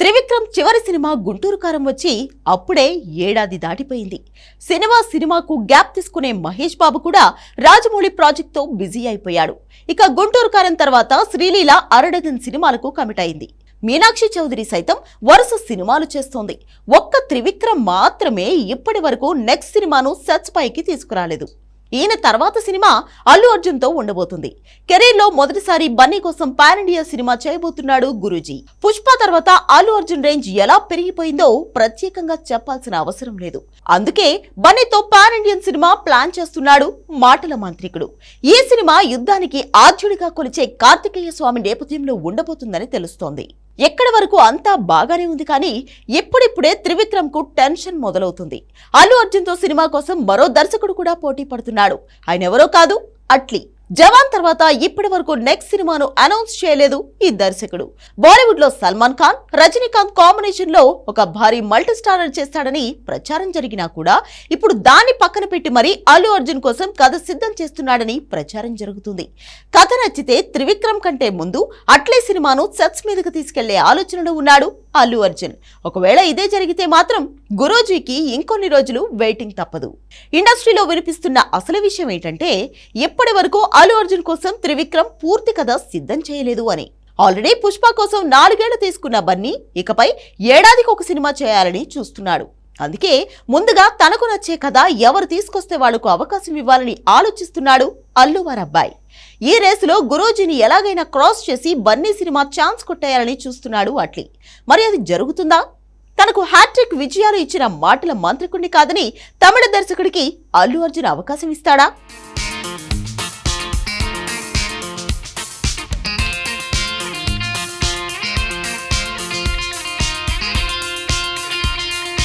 త్రివిక్రమ్ చివరి సినిమా గుంటూరు కారం వచ్చి అప్పుడే ఏడాది దాటిపోయింది. సినిమా సినిమాకు గ్యాప్ తీసుకునే మహేష్ బాబు కూడా రాజమౌళి ప్రాజెక్ట్తో బిజీ అయిపోయాడు. ఇక గుంటూరు కారం తర్వాత శ్రీలీల అరడజన్ సినిమాలకు కమిట్ అయింది మీనాక్షి చౌదరి సైతం వరుస సినిమాలు చేస్తోంది. ఒక్క త్రివిక్రమ్ మాత్రమే ఇప్పటి వరకు నెక్స్ట్ సినిమాను సెట్స్ పైకి తీసుకురాలేదు. ఈయన తర్వాత సినిమా అల్లు అర్జున్తో ఉండబోతుంది. కెరీర్లో మొదటిసారి బన్నీ కోసం పాన్ ఇండియా సినిమా చేయబోతున్నాడు గురూజీ. పుష్ప తర్వాత అల్లు అర్జున్ రేంజ్ ఎలా పెరిగిపోయిందో ప్రత్యేకంగా చెప్పాల్సిన అవసరం లేదు. అందుకే బన్నీతో పాన్ ఇండియన్ సినిమా ప్లాన్ చేస్తున్నాడు మాటల మాంత్రికుడు. ఈ సినిమా యుద్ధానికి ఆద్యుడిగా కొలిచే కార్తికేయ స్వామి నేపథ్యంలో ఉండబోతుందని తెలుస్తోంది. ఎక్కడి వరకు అంతా బాగానే ఉంది కానీ ఇప్పుడిప్పుడే త్రివిక్రమ్కు టెన్షన్ మొదలవుతుంది. అల్లు అర్జున్తో సినిమా కోసం మరో దర్శకుడు కూడా పోటీ పడుతున్నాడు. ఆయన ఎవరో కాదు అట్లీ. జవాన్ తర్వాత ఇప్పటి వరకు నెక్స్ట్ సినిమాను అనౌన్స్ చేయలేదు ఈ దర్శకుడు. బాలీవుడ్లో సల్మాన్ ఖాన్ రజనీకాంత్ కాంబినేషన్లో ఒక భారీ మల్టీ స్టారర్ చేస్తాడని ప్రచారం జరిగినా కూడా ఇప్పుడు దాన్ని పక్కన పెట్టి మరీ అల్లు అర్జున్ కోసం కథ సిద్ధం చేస్తున్నాడని ప్రచారం జరుగుతుంది. కథ నచ్చితే త్రివిక్రమ్ కంటే ముందు అట్లే సినిమాను సెట్స్ మీదకు తీసుకెళ్ళే ఆలోచనలో ఉన్నాడు అల్లు అర్జున్. ఒకవేళ ఇదే జరిగితే మాత్రం గురూజీకి ఇంకొన్ని రోజులు వెయిటింగ్ తప్పదు. ఇండస్ట్రీలో వినిపిస్తున్న అసలు విషయం ఏంటంటే ఎప్పటి వరకు అల్లు అర్జున్ కోసం త్రివిక్రమ్ పూర్తి కథ సిద్ధం చేయలేదు అని. ఆల్రెడీ పుష్ప కోసం నాలుగేళ్ళు తీసుకున్న బన్నీ ఇకపై ఏడాదికి ఒక సినిమా చేయాలని చూస్తున్నాడు. అందుకే ముందుగా తనకు నచ్చే కథ ఎవరు తీసుకొస్తే వాళ్ళకు అవకాశం ఇవ్వాలని ఆలోచిస్తున్నాడు అల్లు వారబ్బాయి ఈ రేసులో గురూజీని ఎలాగైనా క్రాస్ చేసి బన్నీ సినిమా ఛాన్స్ కొట్టేయాలని చూస్తున్నాడు అట్లీ. మరి అది జరుగుతుందా? తనకు హ్యాట్రిక్ విజయాలు ఇచ్చిన మాటల మాంత్రికుణ్ణి కాదని తమిళ దర్శకుడికి అల్లు అర్జున్ అవకాశం ఇస్తాడా?